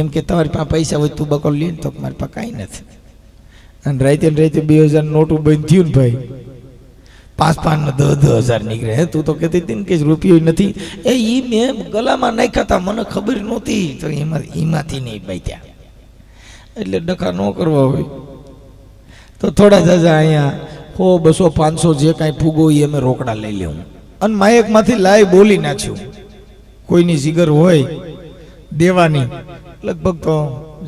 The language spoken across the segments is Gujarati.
એમ કે તમારી પાસે પૈસા હોય તું બકોલ લે તો મારી પાસે કાંઈ નથી. અને રાતે રાતે બે હજાર નોટું બંધ થયું ને ભાઈ. પાંચ પાંચ ને દસ દસ હજાર નીકળે. હે, તું તો કહેતી હતી ને કે રૂપિયો નથી. એ ઈ મેં ગલામાં નાખ્યા હતા મને ખબર નહોતી. તો એમાં એમાંથી નહીં બાઈ એટલે ડખા ન કરવા હોય. તો થોડા જાજા અહીંયા, હો, બસો પાંચસો જે કાંઈ ફૂગો એ અમે રોકડા લઈ લેવું અને માયકમાંથી લાઈ બોલી નાખ્યું. કોઈની જીગર હોય, દેવાની. લગભગ તો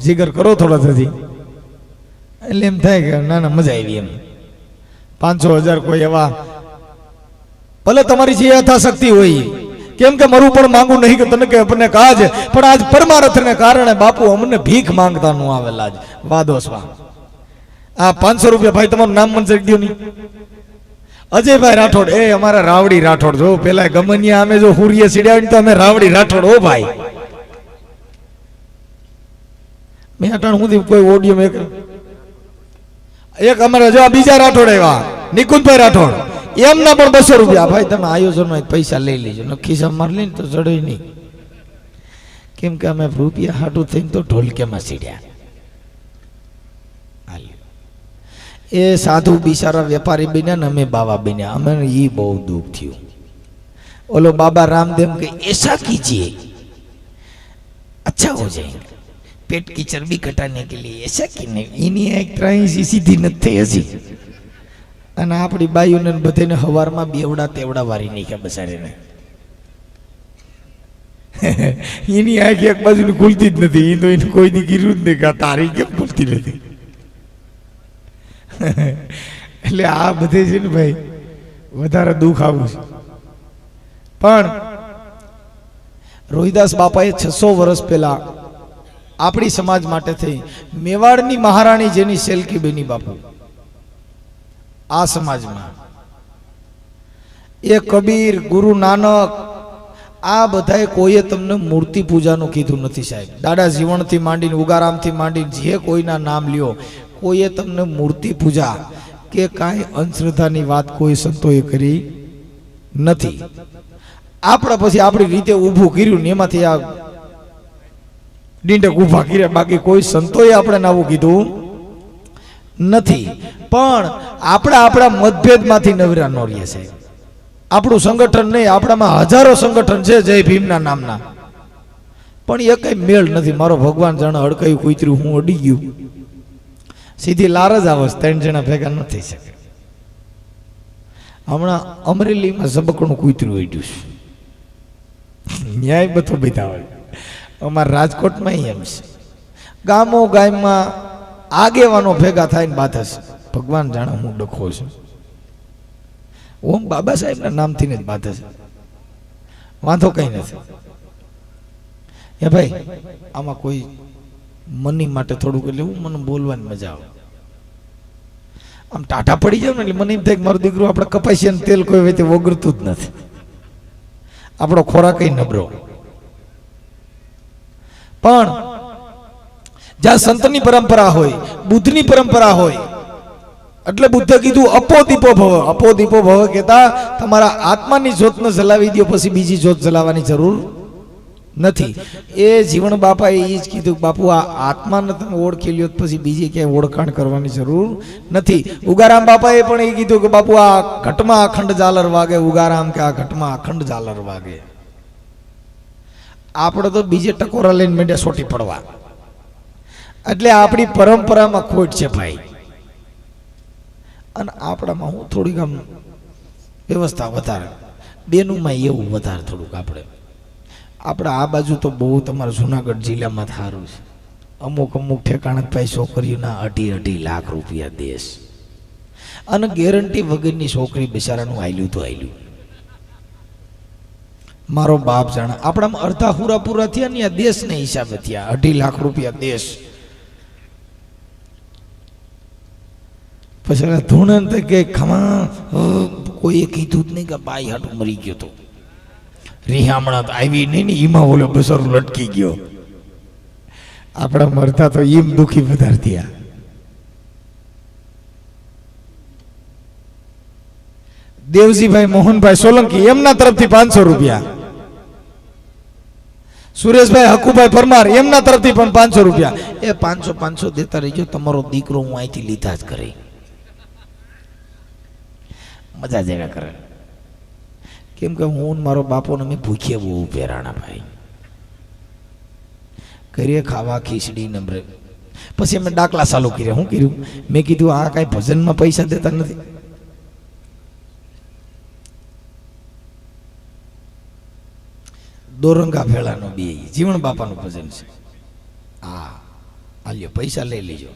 જીગર કરો થોડા થતી એટલે એમ થાય કે ના ના મજા આવી એમ. પાંચસો હજાર કોઈ એવા, ભલે તમારી જે યથાશક્તિ હોય, કેમ કે મારું પણ માંગુ નહીં કે તને કે આપણને કાજ, પણ આજ પરમારથને કારણે બાપુ અમને ભીખ માંગતા નું આવેલા જ. વાદો સ્વા આ પાંચસો રૂપિયા ભાઈ તમારું નામ મન દો નહીં. અજયભાઈ રાઠોડ, એ અમારા રાવડી રાઠોડ, જો પેલા ગમનિયા અમે જો હુરીએ સીડ્યા તો અમે રાવડી રાઠોડ, ઓ ભાઈ. મેં અટાણ સુધી કોઈ ઓડિયો મેં એક અમારા જો બીજા રાઠોડ આવ્યા નિકુંતભાઈ રાઠોડ. એમના પણ બસો રૂપિયા, ભાઈ, તમે આયોજનમાં પૈસા લઈ લેજો. ન ખિસ્સા લઈને તો ચડે નહીં. કેમ કે અમે રૂપિયા હાટું થઈને તો ઢોલકેમાં સીડ્યા. એ સાધુ બિચારા વેપારી બન્યા ને અમે બાબા બન્યા. અમે એ બહુ દુઃખ થયું. ઓલો બાબા રામદેવ કે એસા કીજીએ અચ્છા હો જાય पेट की चर्बी घटाने के लिए ऐसा कि नहीं એની એક ત્રાસી સીધી નથી હજી અને આપણી બાયુને ને બધાને હવારમાં બેવડા તેવડા વારી નાખ્યા બસારીને એની આંખ એક બાજુ ખુલતી જ નથી એ તો એને કોઈ દી કીધું જ નહીં કે આ તારી કેમ ખુલતી નથી એટલે આ બધે છે ને ભાઈ વધારે દુઃખ આવું છે પણ રોહિદાસ બાપાએ છસો વર્ષ પહેલા આપણી સમાજ માટે થઈ મેવાડની મહારાણી જેની સેલકી બેની બાપુ. આ સમાજમાં એ કબીર, ગુરુ નાનક, આ બધાએ કોઈએ તમને મૂર્તિ પૂજાનું કીધું નથી સાહેબ. દાદા જીવણથી માંડીને, ઉગારામથી માંડીને, જે કોઈના નામ લ્યો, કોઈએ તમને મૂર્તિ પૂજા કે કાંઈ અંધશ્રદ્ધાની વાત કોઈ સંતોએ કરી નથી. આપણે પછી આપણી રીતે ઊભું કર્યું ને એમાંથી આ ડીંડક ઊભા કર્યા. બાકી કોઈ સંતોએ આપણે આવું કીધું નથી. પણ આપણે આપણા મતભેદમાંથી નવરા ન રહીએ છે. આપણું સંગઠન નહીં, આપણામાં હજારો સંગઠન છે જય ભીમના નામના. પણ એ કઈ મેળ નથી. મારો ભગવાન જાણે હડકાયું, કુતર્યું, હું અડી ગયું. સીધી લાર જ આવે ત્રણ જણા ભેગા ન થઈ શકે. હમણાં અમરેલીમાં ઝબકણું કૂતરું અડ્યું છે. ન્યાય બધો બધા હોય અમારા રાજકોટમાં એમ છે. ગામો ગામમાં આગેવાનો ભેગા થઈને બાધા છે. ભગવાન જાણે હું ડખો છું. ઓમ બાબા સાહેબના નામથી જ બાધા છે. વાંધો કઈ નથી. એ ભાઈ, આમાં કોઈ મની માટે થોડુંક એટલે હું મને બોલવાની મજા આવે. આમ ટાટા પડી જાવ ને એટલે મને એમ થાય કે મારો દીકરો આપણે કપાસી તેલ કોઈ વેતે વગરતું જ નથી. આપણો ખોરાક નબળો. પણ જ્યાં સંતની પરંપરા હોય, બુદ્ધની પરંપરા હોય, એટલે બુદ્ધે કીધું અપો દીપો ભવ. અપો દીપો ભવ કહેતા, તમારા આત્માની જ્યોતને જલાવી દો પછી બીજી જ્યોત જલાવવાની જરૂર નથી. એ જીવન બાપાએ એ જ કીધું, બાપુ, આ આત્માને તમે ઓળખી લ્યો પછી બીજી ક્યાંય ઓળખાણ કરવાની જરૂર નથી. ઉગારામ બાપાએ પણ એ કીધું કે, બાપુ, આ ઘટમાં અખંડ ઝાલર વાગે. ઉગારામ કે, આ ઘટમાં અખંડ ઝાલર વાગે. આપણે તો બીજે ટકોરા લઈને મેડે સોટી પડવા. એટલે આપણી પરંપરામાં ખોટ છે ભાઈ. અને આપણામાં હું થોડીક આમ વ્યવસ્થા વધારે. બેનુંમાં એવું વધારે થોડુંક આપણે. આપણે આ બાજુ તો બહુ તમારા જુનાગઢ જિલ્લામાં સારું છે. અમુક અમુક ઠેકાણે ભાઈ છોકરીઓના અઢી અઢી લાખ રૂપિયા દેશ. અને ગેરંટી વગરની છોકરી બિચારાનું આયલું તો આયલું. મારો બાપ જાણે. આપણામાં અડધા હુરા પૂરા થયા ને દેશને હિસાબે થયા. અઢી લાખ રૂપિયા દેશ. પછી ધૂણન કે ખમા કોઈ કોઈએ કીધું જ નહીં કે બાઈ હાટું મરી ગયો તો. રિહામણા તો આવી નહીં ને, ઈમાં બોલો બસરો લટકી ગયો. આપણા મરતા તો એમ દુખી વધારે થયા. દેવજીભાઈ મોહનભાઈ સોલંકી, એમના તરફથી પાંચસો રૂપિયા. સુરેશભાઈ, હકુભાઈ પરમાર, એમના તરફથી પણ પાંચસો રૂપિયા. એ પાંચસો પાંચસો દેતા રહીજો. તમારો દીકરો હું અહીંથી લીધા જ કરી. મજા જેવા કરે. કેમ કે હું મારો બાપોને મેં ભૂખીએ બહુ પહેરાણા ભાઈ. કરીએ ખાવા, ખીચડી નંબરે પછી અમે ડાકલા ચાલુ કર્યા. શું કર્યું? મેં કીધું, આ કાંઈ ભજનમાં પૈસા દેતા નથી. દોરંગા ભેળાનો બે જીવણ બાપાનું ભજન છે. હા આલ્યો, પૈસા લઈ લેજો.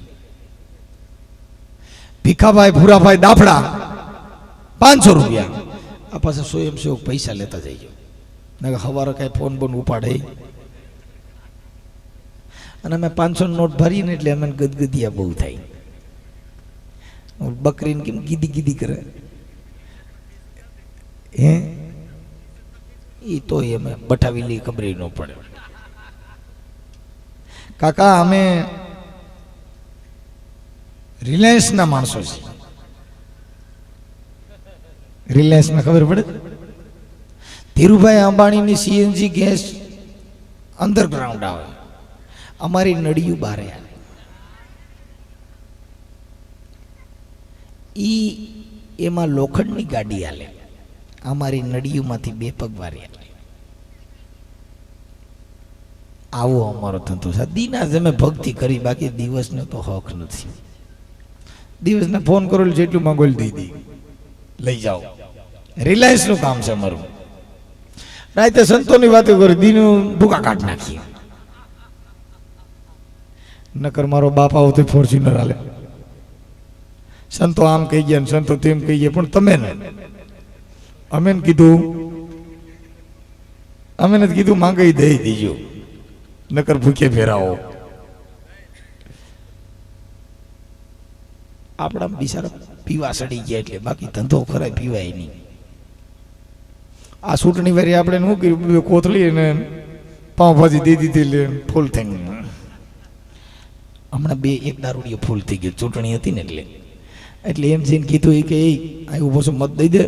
ભીખાભાઈ, ભૂરાભાઈ દાફડા પાંચસો રૂપિયા. આ પાછા સ્વયંસેવક પૈસા લેતા જઈજો નકર સવારે કાંઈ ફોન બોન ઉપાડે. અને અમે પાંચસો નોટ ભરીને એટલે અમે ગદગદિયા બહુ થાય. બકરીને કેમ ગીદી ગીદી કરે? હે? એ તો અમે બઠાવેલી ખબર ન પડે. કાકા, અમે રિલાયન્સના માણસો છે રિલાયન્સમાં ખબર પડે? ધીરુભાઈ અંબાણીની સીએનજી ગેસ અંડરગ્રાઉન્ડ આવે. અમારી નડિયું બારે આવે. એમાં લોખંડની ગાડી હાલે. અમારી નડીયુમાંથી બે પગવારી વાર્યા. આવો અમારો ધંધો છે. દીના જ અમે ભક્તિ કરી, બાકી દિવસનો તો હક નથી. દિવસને ફોન કરો જેટલું માંગો દઈ દી લઈ જાઓ. રિલાયન્સનું કામ છે અમારું. રાતે સંતોની વાતો કરી, દીનું ભૂકા કાઢ નાખીએ. નકર મારો બાપ આવો તો ફોર્ચ્યુનર હાલે. સંતો આમ કહી ગયા સંતો તેમ કહી ગયા, પણ તમે ને. અમે ને કીધું અમે નથી કીધું માંગી દઈ દીજો, નકર ભૂખે ફેરાવો. આપણા બિચારા પીવા સડી ગયા એટલે બાકી ધંધો ખરાય પીવાય નહીં. આ ચૂંટણી વારી આપણે શું કર્યું? કોથળી અને પાઉંભાજી દઈ દીધી એટલે ફૂલ થઈ ગયું. હમણાં બે એક દારૂડિયો ફૂલ થઈ ગયું. ચૂંટણી હતી ને એટલે. એટલે એમ જઈને કીધું એ કે, એ આવ્યું પાછું મત દઈ દે.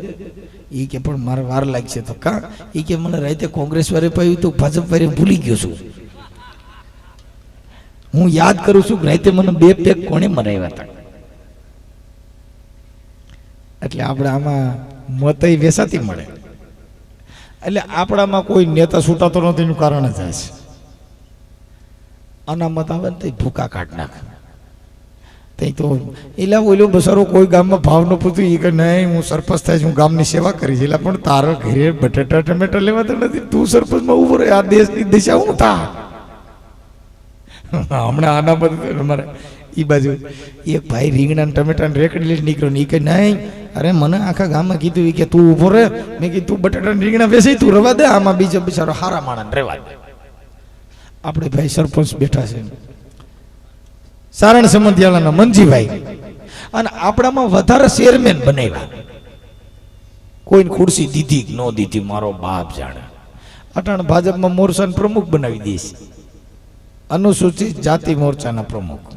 એ કે પણ મારે વાર લાગશે તો કા? એ કે મને રાતે કોંગ્રેસ વારે પાયું તો ભાજપ વારે ભૂલી ગયો છું. હું યાદ કરું છું રાતે મને બે પેક કોણે મરાવ્યા હતા. એટલે આપણે આમાં મતય વેસાતી મળે. એટલે આપણામાં કોઈ નેતા છૂટાતો નથી એનું કારણ જ છે. અનામત આવે ને તો ભૂકા કાઢ નાખે. તઈ તો એલા ઓલો બસારો કોઈ ગામમાં ભાવ ન પૂછ્યું એ કે નહીં, હું સરપંચ થાય હું ગામની સેવા કરીશ. એટલે પણ તારા ઘરે બટેટા, ટમેટા લેવા તો નથી. તું સરપંચમાં ઊભો રહે, આ દેશની દિશા હું થા હમણાં આના બધું અમારે એ બાજુ એક ભાઈ રીંગણા ટમેટા રેકડી લઈને નીકળ્યો ને એ કે નહીં, અરે મને આખા ગામમાં કીધું કે તું ઊભો રહે. મેં કીધું, તું બટાટા રીંગણા બેસી તું રવા દે, આમાં બીજો બિચારો હારા માણસ રેવા દે. આપણે ભાઈ સરપંચ બેઠા છે. સારણ સમંતિયાળાના મનજીભાઈ અને આપણામાં વધારે ચેરમેન બનાવ્યા. કોઈને ખુરશી દીધી કે ન દીધી મારો બાપ જાણે. અટાણ ભાજપમાં મોરચાને પ્રમુખ બનાવી દઈશ. અનુસૂચિત જાતિ મોરચાના પ્રમુખ.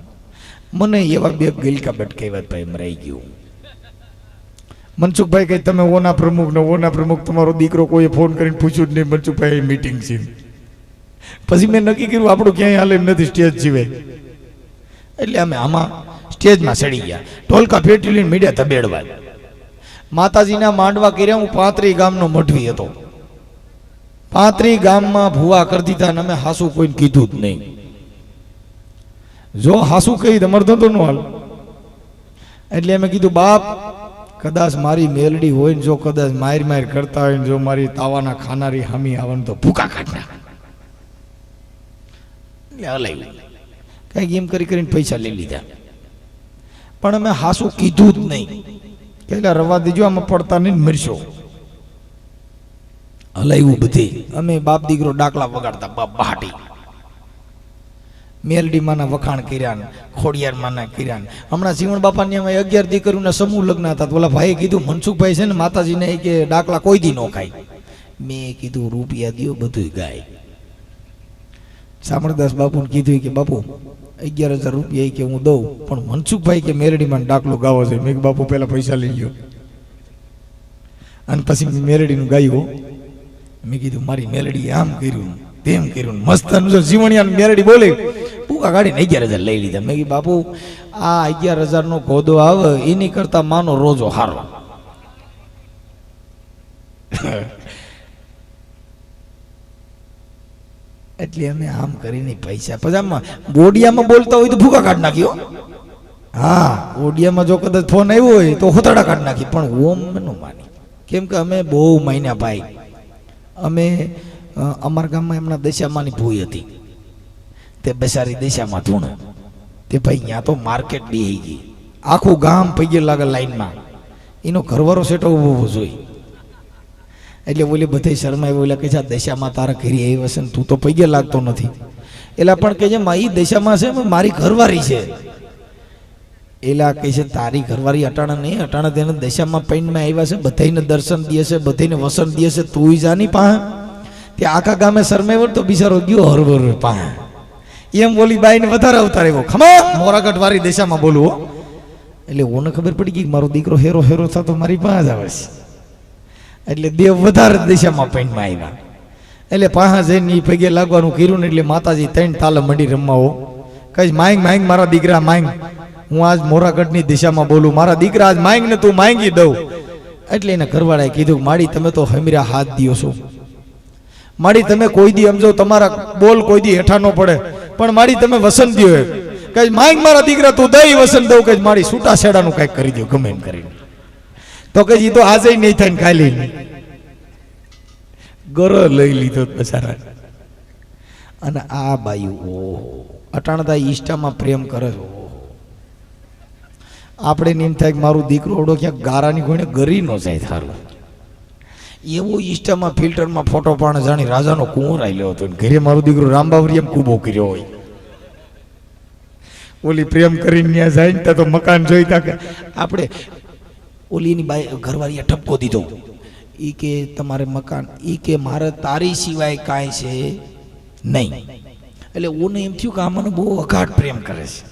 મને એવા બે ગિલકા બટકાવ્યા ભાઈ મરાઈ ગયું. મનસુખભાઈ કઈ તમે ઓના પ્રમુખ ને ઓના પ્રમુખ, તમારો દીકરો કોઈએ ફોન કરીને પૂછ્યું જ નહીં, મનસુખભાઈ મીટિંગ છે. પછી મેં નક્કી કર્યું, આપણું ક્યાંય હાલે એમ નથી સ્ટેજ જીવે. એટલે અમે આમાં સ્ટેજમાં ચડી ગયા. ઢોલકા પેટી લઈને મીડિયા ધબેડવા. માતાજીના માંડવા કર્યા, હું પાંત્રી ગામનો મઢવી હતો. પાંત્રી ગામમાં ભૂવા કરી દીધા અને અમે હાસુ કોઈને કીધું જ નહીં. જો હાસુ કહી તમારે ધંધો નો હાલ. એટલે અમે કીધું, બાપ, કદાચ મારી મેલડી હોય ને જો કદાચ માર માર કરતા હોય ને જો મારી તાવાના ખાનારી હામી આવે ને તો ભૂકા કાઢના એટલે કંઈક એમ કરી કરીને પૈસા લઈ લીધા. પણ અમે હાસુ કીધું જ નહીં. એટલે રવા દીજો, આમાં પડતા નહીં મરશો. હલાવ્યું બધી. અમે બાપ દીકરો ડાકલા વગાડતા, બાપ બહાટી. માના વખાણ કર્યા ને, ખોડિયાર માના કર્યા હમણાં જીવણ બાપાની અમે અગિયાર દીકરીઓના સમૂહ લગ્ન હતા ઓલા ભાઈએ કીધું, મનસુખભાઈ છે ને માતાજીને કે ડાકલા કોઈ દી નો ખાય. મેં કીધું, રૂપિયા દિયો બધું ગાય. સામળદાસ બાપુને કીધું કે, બાપુ, અગિયાર હજાર રૂપિયા કે હું દઉં, પણ મનસુખભાઈ કે મેરડીમાં ડાકલો ગાવો છે. મેં બાપુ પહેલા પૈસા લઈ ગયો અને પછી મેરડીનું ગાયું. મેં કીધું, મારી મેરડી આમ કર્યું, તેમ કર્યું, મસ્ત જો જીવણિયા મેરડી બોલે. પૂકા કાઢીને અગિયાર હજાર લઈ લીધા. મેં કીધું, બાપુ, આ અગિયાર હજારનો ગોદો આવે, એની કરતાં માનો રોજો હારો. એટલે અમે આમ કરીને પૈસા પછી ગોડિયામાં બોલતા હોય તો ભૂકા કાઢ નાખ્યો હા. ઓડિયામાં જો કદાચ ફોન આવ્યો હોય તો હોતડા કાઢ નાખી, પણ ઓમ નો માની. કેમ કે અમે બહુ મહિના ભાઈ. અમે અમારા ગામમાં એમના દશામાની ભૂઈ હતી. તે બેસારી દશામાં ધૂણ. તે ભાઈ ત્યાં તો માર્કેટ બી ગઈ. આખું ગામ પૈયે લાગે લાઈનમાં. એનો ઘરવાળો સેટો ઊભો જોઈ. એટલે બોલે બધે શરમાય બોલે કે છે દશામાં તારા ઘેરી આવી હશે તું તો પૈયે લાગતો નથી. એટલે પણ કે છે મારી દશામાં છે મારી ઘરવાળી છે. એલા કહે છે, તારી ઘરવાળી અટાણા નહીં, અટાણા તેને દશામાં પૈણમાં આવ્યા છે બધાને દર્શન દે છે બધાને વસન દે છે, તું જાની પાહ. તે આખા ગામે શરમાવ્યો તો બિચારો ગયો હરવર પાહ. એમ બોલી બાઈને વધારે અવતાર એવો ખમા મોરાગઢ વાળી દશામાં બોલવો એટલે ઓને ખબર પડી ગઈ મારો દીકરો હેરો હેરો થતો મારી પાસે આવે છે. એટલે દેવ વધારે દિશામાં પૈણમાં આવ્યા. એટલે પાહા જઈને એ પગે લાગવાનું કર્યું ને એટલે માતાજી ત્રણ તાલે મંડી રમવા હો. કઈ માંગ માંગ, મારા દીકરા, માંગ. હું આજ મોરાગઢની દિશામાં બોલું. મારા દીકરા આજ માંગ ને તું માંગી દઉં. એટલે એને ઘરવાળાએ કીધું, માડી, તમે તો હમીરા હાથ દિયો છો. માડી, તમે કોઈ દી સમજો તમારા બોલ કોઈ દી હેઠા ન પડે. પણ માડી, તમે વસન એક કઈ માંગ, મારા દીકરા, તું દઈ વસન દઉં. કે મારી છૂટા છેડાનું કંઈક કરી દો ગમે એમ કરીને. તો કે ઈ તો આજે નહીં થાય ને ખાલી ગરો લઈ લીધો બસારા અને આ બાઈ, ઓહો, અટાણતા ઈષ્ટામાં પ્રેમ કરે છે આપણે એમ થાય કે મારું દીકરો ઓડો ક્યાંક ગારાની કોઈને ગરી ન જાય થારું. એવો ઈષ્ટામાં ફિલ્ટરમાં ફોટો પાડે જાણી રાજાનો કુંવર આવેલો હતો ઘરે મારો દીકરો રામબાવરી એમ કૂબો કર્યો હોય. ઓલી પ્રેમ કરીને ત્યાં જાય ને તો મકાન જોઈતા કે આપણે ઓલી એની બાઈ ઘરવાળીએ ઠપકો દીધો. ઈ કે તમારે મકાન, ઈ કે મારે તારી સિવાય કાંઈ છે નહીં. એટલે ઓને એમ થયું કે આ મને બહુ અઘાટ પ્રેમ કરે છે.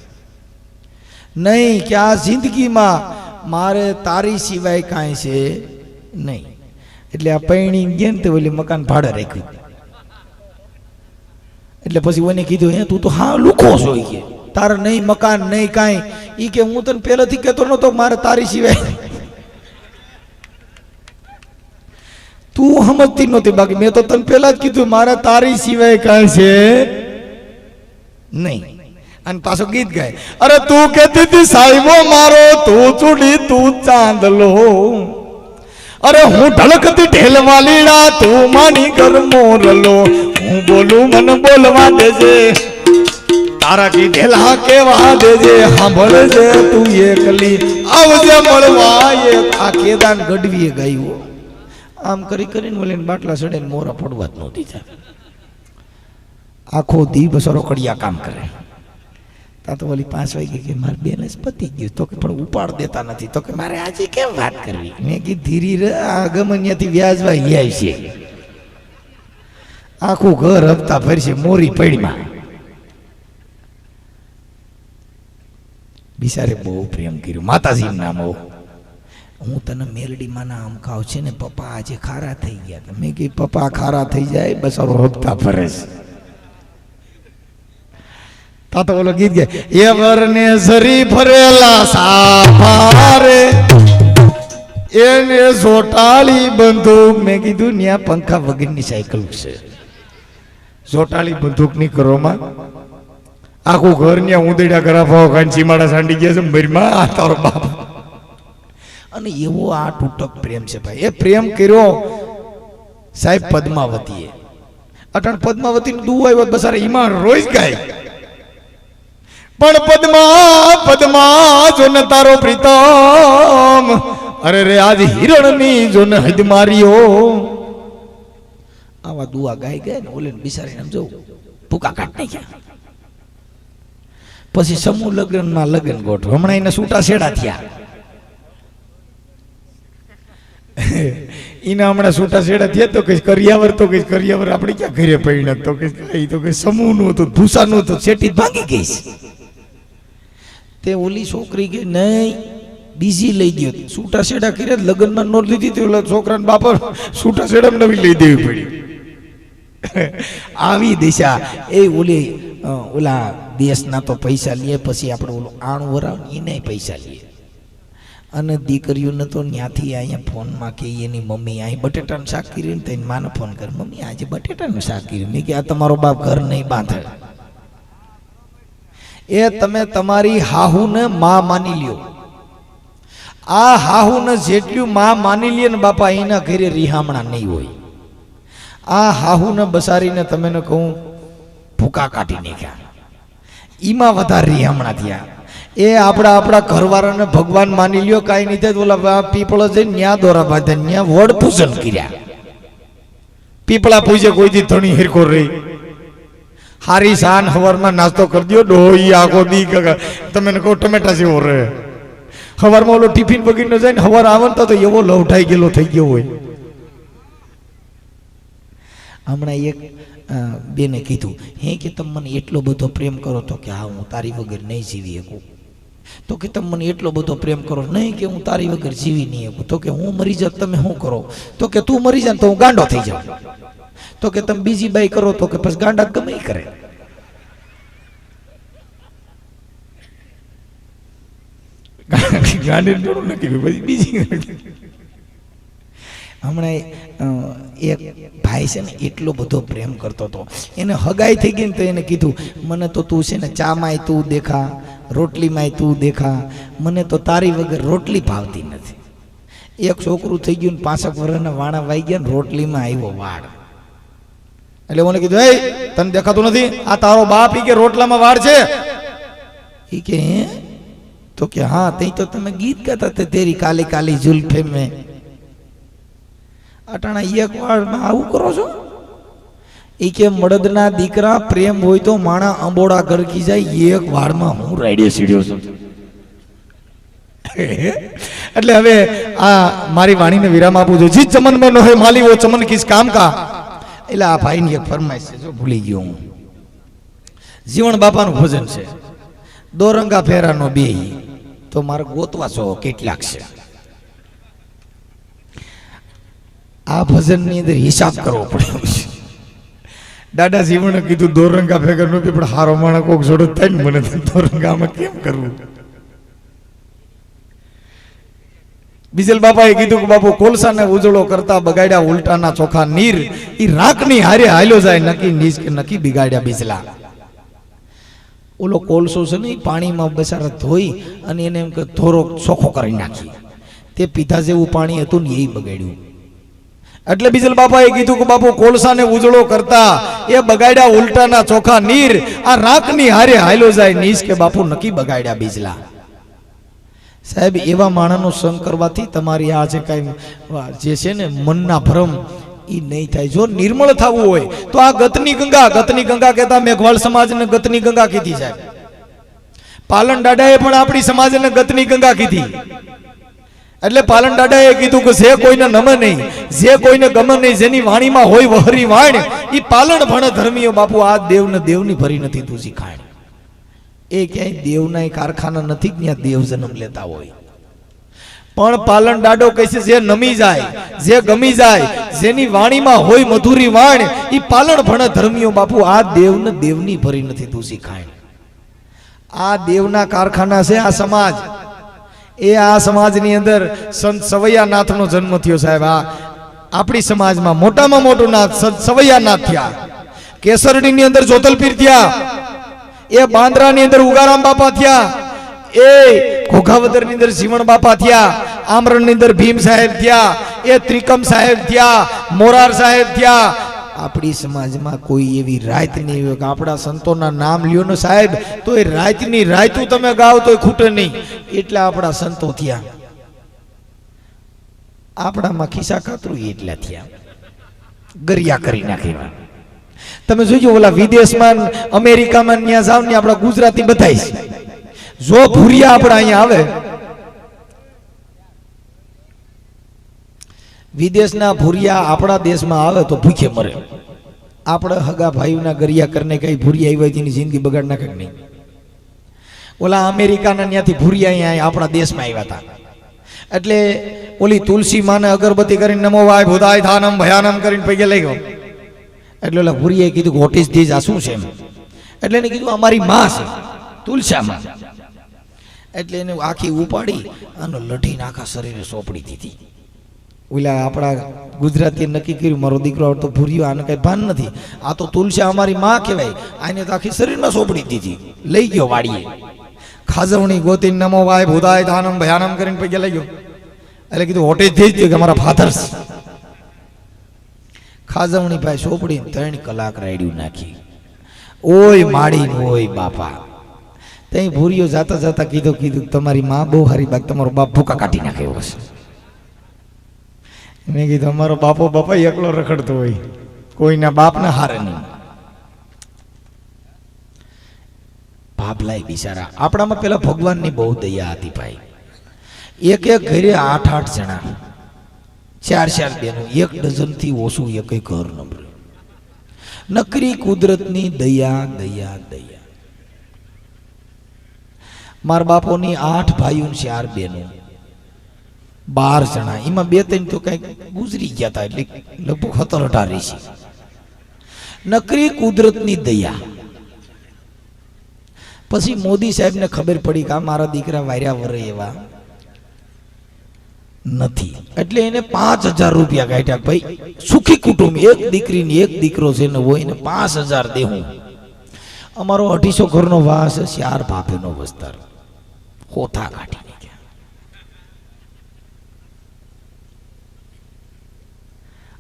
નહીં, કે આ જિંદગીમાં મારે તારી સિવાય કાંઈ છે નહીં. એટલે આ પૈણી ગયા ને તે ઓલી મકાન ભાડે રાખ્યું. એટલે પછી ઓને કીધું, હે, તું તો હા લુખો છો કે. તારે નહીં, મકાન નહીં, કાંઈ. ઈ કે, હું તને પહેલેથી કહેતો નહોતો મારે તારી સિવાય તું સમજતી નહોતી બાકી. મેં તો તને પહેલા જ કીધું, મારા તારી સિવાય કાંઈ છે નહીં. અને પાછો ગીત ગાય. અરે તું કહેતી હતી, સાહેબો મારો, તું ચૂડી, તું ચાંદલો. અરે હું ઢળકતી ઢેલવા લીડા તું માની ઘર મોરલો. હું બોલું, મને બોલવા દેજે, તારા કી ઢેલા કેવા દેજે, સાંભળજે તું એકલી. આવજે મળવા એ આ કેદાન ગઢવીએ ગાયું. આમ કરી કરીને ઓલીને બાટલા ને મોરા પડવા જ નહોતી થાય આખો દી સરોકડિયા કામ કરે. તા તો ઓલી પાંચ વાગે કે મારે બેલેન્સ પતી ગયું. તો કે પણ ઉપાડ દેતા નથી. તો કે મારે આજે કેમ વાત કરવી? મેં કીધું, ધીરી રે, આ ગમનિયાથી વ્યાજવા યાય છે આખું ઘર હપ્તા ફરશે મોરી પડીમાં. બિચારે બહુ પ્રેમ કર્યું. માતાજી નામ હો હું તને મેલડીમાંના આમ ખાવ છે ને પપ્પા આજે ખારા થઈ ગયા તો મેં કીધું, પપ્પા ખારા થઈ જાય, બસ હપ્તા ભરે છે. તા તો ઓલો ગીત ગયા એ વરને ઝરી ફરેલા સાફારે એને જોટાળી બંદૂક. મેં કીધું, ન્યા પંખા વગરની સાયકલ છે. જોટાળી બંદૂકની કરોમાં આખું ઘર ન્યા ઉંદરડા ગરાફાઓ ખાન ચીમાડા સાંડી ગયા છે મરીમાં આ તારો બાપ. અને એવો આ તૂટક પ્રેમ છે ભાઈ. એ પ્રેમ કર્યો સાહેબ પદ્માવતીએ. અટણ પદ્માવતી દુ આવ્યો બસારે ઈમાન રોજ ગાય. પણ પદ્મા પદ્મા જો ન તારો પ્રીતમ. અરે રે, આજ હિરણની જો ન હદ માર્યો. આવા દુઆ ગાય ગયા ને ઓલે બિસારીને આમ જવું ભૂકા કાઢ નાખ્યા. પછી સમૂહ લગ્નમાં લગ્ન ગોઠવ હમણાં એને છૂટા છેડા થયા. એના હમણાં છૂટા છેડા થયા તો કઈ કરિયાવર, તો કઈ કરિયાવર. આપણે ક્યાં ઘરે પૈણ તો કઈ તો કઈ સમૂહનું હતું, ભૂસાનું હતું જ ભાંગી ગઈ તે ઓલી છોકરી કે નહીં, બીજી લઈ ગયો છૂટા છેડા કર્યા, લગ્નમાં નોટ લીધી હતી ઓલા છોકરાને બાપા છૂટા છેડા નવી લઈ દેવી પડી. આવી દિશા. એ ઓલી ઓલા દેશના તો પૈસા લઈએ પછી આપણે ઓલું આણું વરાવ એને પૈસા લઈએ અને દીકરીઓને તો ત્યાંથી અહીંયા ફોનમાં કે એની મમ્મી અહીં બટેટાનું શાક કરીને તો એની માને ફોન કર, મમ્મી, આજે બટેટાનું શાક કર્યું મેં કે આ તમારો બાપ ઘર નહીં બાંધે. એ તમે તમારી હાહુને માં માની લ્યો. આ હાહુને જેટલું માં માની લે ને બાપા, એના ઘરે રિહામણા નહીં હોય. આ હાહુને બસારીને તમે ને કહું, ભૂકા કાઢી નાખ્યા. એમાં વધારે રિહામણા થયા. એ આપણા આપણા ઘરવાળાને ભગવાન માની લ્યો, કાંઈ નહીં થાય બોલા પીપળો છે ન્યા દોરા બાંધે, ન્યા વડ પૂજન કર્યા. પીપળા પૂજે કોઈથી ધણી હિરકો રહી. હારી સાન હવારમાં નાસ્તો કરી દો ડોહી, આખો દી તમે કહો ટમેટા જેવો રહે. હવારમાં ઓલો ટિફિન બગીને જાય ને હવાર આવે તો એવો લવઠાઈ ગયેલો થઈ ગયો હોય. હમણાં એક બેને કીધું, હે કે તમે મને એટલો બધો પ્રેમ કરો તો કે હા, હું તારી વગર નહીં જીવી શકું. તો કે તમે મને એટલો બધો પ્રેમ કરો. નહીં કે હું તારી વગર જીવી નહીં શકું. તો કે હું મરી જાત તમે શું કરો? તો કે તું મરી જા તો હું ગાંડો થઈ જાઉં. તો કે તમે બીજી બાઈ કરો તો કે પછી ગાંડા ગમે કરે. ગાંડી થોડું નક્કી પછી બીજી હમણાં એક ભાઈ છે ને એટલો બધો પ્રેમ કરતો હતો. એને હગાઈ થઈ ગઈ ને તો એને કીધું, મને તો તું છે ને ચામાંય તું દેખા. રોટલીમાંય તું દેખા. મને તો તારી વગર રોટલી ભાવતી નથી. એક છોકરું થઈ ગયું ને પાંસઠ વર્ષના વાણા વાઈ ગયા રોટલીમાં આવ્યો વાળ. એટલે મને કીધું એ તને દેખાતું નથી? આ તારો બાપ ઈ કે રોટલામાં વાળ છે. ઈ કે, હે? તો કે, હા, તઈ તો તમે ગીત ગાતા તે તેરી કાલી કાલી જુલ્ફે મેં. અટાણા એક વાળમાં આવું કરો છો? ઈ કે મળદના દીકરા પ્રેમ હોય તો માણા અંબોડા ગરકી જાય, એક વાળમાં હું રાઈડે સીડ્યો છું. એટલે હવે આ મારી વાણીને વિરામ આપું છું. જીત ચમન મેં નોહે માલી, વો ચમન કિસ કામ કા? એટલે આ ભાઈની એક ફરમાઈશ છે, જો ભૂલી ગયો હું. જીવણ બાપાનું ભજન છે. દોરંગા ફેરાનો બે તો મારે ગોતવા છો કેટલાક છે. આ ભજનની અંદર હિસાબ કરવો પડ્યો છે દાદા જીવણે કીધું, દોરંગા ભેગરનું પણ હારો માણા કોક જોડો થાય ને મને દોરંગામાં કેમ કરવું? બીજલ બાપાએ કીધું કે, બાપુ, કોલસાને ઉજળો કરતા બગાડ્યા ઉલટાના ચોખા નીર. એ રાખની હારે હાલ્યો જાય, નકી નીચ કે નકી બિગાડ્યા બીજલા. ઓલો કોલસો છે ને પાણીમાં બસારા ધોઈ અને એને એમ કે થોડો ચોખ્ખો કરી નાખી. તે પીધા જેવું પાણી હતું ને એ બગાડ્યું. એટલે બીજલ બાપાએ કીધું કે બાપુ, કોલસાને ઉજળો કરતા એ બગાડ્યા ઉલટાના ચોખા નીર, આ રાખની હારે હાલ્યો જાય નીચ કે બાપુ નકી બગાડ્યા બીજલા. સાહેબ, એવા માણસનો સંગ કરવાથી તમારી આ જે કાંઈ જે છે ને મનના ભ્રમ એ નહીં થાય. જો નિર્મળ થવું હોય, તો આ ગતની ગંગા ગતની ગંગા કહેતા મેઘવાળ સમાજને ગતની ગંગા કીધી સાહેબ. પાલન દાદાએ પણ આપણી સમાજને ગતની ગંગા કીધી. એટલે પાલન દાદાએ કીધું કે જે કોઈને નમે નહીં, જે કોઈને ગમે નહીં, જેની વાણીમાં હોય વહરી વાણ એ પાલન ભણ ધર્મીઓ બાપુ, આ દેવને દેવની ભરી નથી તુજી ખાણ. એ ક્યાંય દેવના કારખાના નથી જ્યાં દેવ જન્મ લેતા હોય. પણ પાલન દાડો કહે છે, જે નમી જાય, જે ગમી જાય, જેની વાણીમાં હોય મધુરી વાણ એ પાલન ભણે ધર્મીઓ બાપુ, આ દેવને દેવની ભરી નથી તું ખાય આ દેવના કારખાના છે, આ સમાજ. એ આ સમાજની અંદર સંત સવૈયાનાથનો જન્મ થયો સાહેબ, આ આપણી સમાજમાં મોટામાં મોટું નાથ સંત સવૈયાનાથ થયા. કેસરડીની અંદર જોતલપીર થયા. એ બાંદ્રાની અંદર ઉગારામ બાપા થયા. એ ઘોઘાવદરની અંદર જીવણ બાપા થયા. આમરણની અંદર ભીમ સાહેબ થયા. એ ત્રિકમ સાહેબ થયા. મોરાર સાહેબ થયા. આપણી સમાજમાં કોઈ એવી રાત નહીં હોય કે આપણા સંતોના નામ લ્યો ને સાહેબ તો એ રાતની રાતું તમે ગાઓ તો ખૂટે નહીં. એટલા આપણા સંતો થયા. આપણામાં ખિસ્સા કાતરું એટલા થયા. ગરિયા કરી નાખેવા તમે જોજો ઓલા વિદેશમાં અમેરિકામાં ત્યાં જાવ ને આપણા ગુજરાતી બધાય જો ભૂરિયા આપણા અહીંયા આવે વિદેશના ભૂરિયા આપણા દેશમાં આવે તો ભૂખે મરે. આપણે હગા ભાઈઓના ગરિયા કરીને કઈ ભૂરિયા હોય તેની જિંદગી બગાડ નાખે નહીં? ઓલા અમેરિકાના ત્યાંથી ભૂરિયા અહીંયા આપણા દેશમાં આવ્યા હતા. એટલે ઓલી તુલસી માને અગરબત્તી કરીને નમો વાય ભૂતાય થાનમ ભયાનમ કરીને પૈકે લઈ ગયો. એટલે ઓલા ભૂરિયાએ કીધું વોટ ઇઝ ધીઝ આ શું છે એમ? એટલે એને કીધું, અમારી માં છે, તુલસામાં. એટલે એને આખી ઉપાડી અને લઢીને આખા શરીરે સોંપડી દીધી. ઓલા આપણા ગુજરાતીએ નક્કી કર્યું, મારો દીકરો તો ભૂર્યો, આને કઈ ભાન નથી. આ તો તુલસી અમારી માં કહેવાય. આને તો આખી શરીરમાં સોંપડી દીધી. લઈ ગયો વાડીએ. ખાજવણી ગોતી નમો વાય ભૂતાય ધાનમ ભયાનમ કરીને પૈકી લઈ ગયો. એટલે કીધું, હોટે થઈ જ કે મારા ફાધર્સ ખાજવણી ભાઈ સોંપડી ત્રણ કલાક રાડ્યું નાખી. ઓય માડી ઓય બાપા. ત્યાં ભૂરીઓ જાતા જાતા કીધું કીધું, તમારી માં બહુ હારી બાગ તમારો બાપ ભૂકા કાઢી નાખે એવો છે. મેં કીધું, અમારો બાપો બાપા એકલો રખડતો હોય. કોઈના બાપને હારે નહીં. ભાભલાય લાય બિચારા, આપણામાં પેલા ભગવાનની બહુ દયા હતી ભાઈ. એક એક ઘરે આઠ આઠ જણા. ચાર ચાર બેનો, એક ડઝનથી ઓછું એક ઘર નંબર નકરી કુદરતની દયા દયા દયા. મારા બાપોની આઠ ભાઈઓ ચાર બેનો. બાર જણા. એમાં બે ત્રણ તો કંઈક ગુજરી ગયા હતા એટલે લગભગ સત્તર અઢાર છે. નકરી કુદરતની દયા. પછી મોદી સાહેબને ખબર પડી કે મારા દીકરા વાર્યા વરે એવા નથી. એટલે એને પાંચ હજાર રૂપિયા કાઢ્યા ભાઈ, સુખી કુટુંબ, એક દીકરીની એક દીકરો છે ને હોય ને પાંચ હજાર દેવું અમારો અઢીસો ઘરનો વાસ ચાર ભાભીનો વસ્તાર. હોથા કાઢી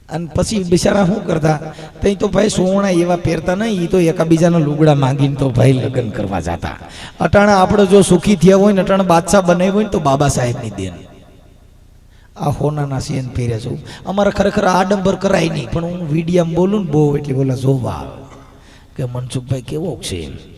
અને પછી બિચારા શું કરતા? તઈ તો ભાઈ સોવણા એવા પહેરતા નહીં એ તો એકાબીજાના લુગડા માંગીને તો ભાઈ લગ્ન કરવા જતા. અટાણા આપણે જો સુખી થયા હોય ને, અટાણા બાદશાહ બનાવ્યો હોય ને, તો બાબા સાહેબની દેન. આ હોનાના સેન પહેર્યા છું. અમારે ખરેખર આડંબર કરાય નહીં પણ હું વિડીયામાં બોલું ને બહુ એટલે બોલા જોવા આવે. કે મનસુખભાઈ કેવો છે?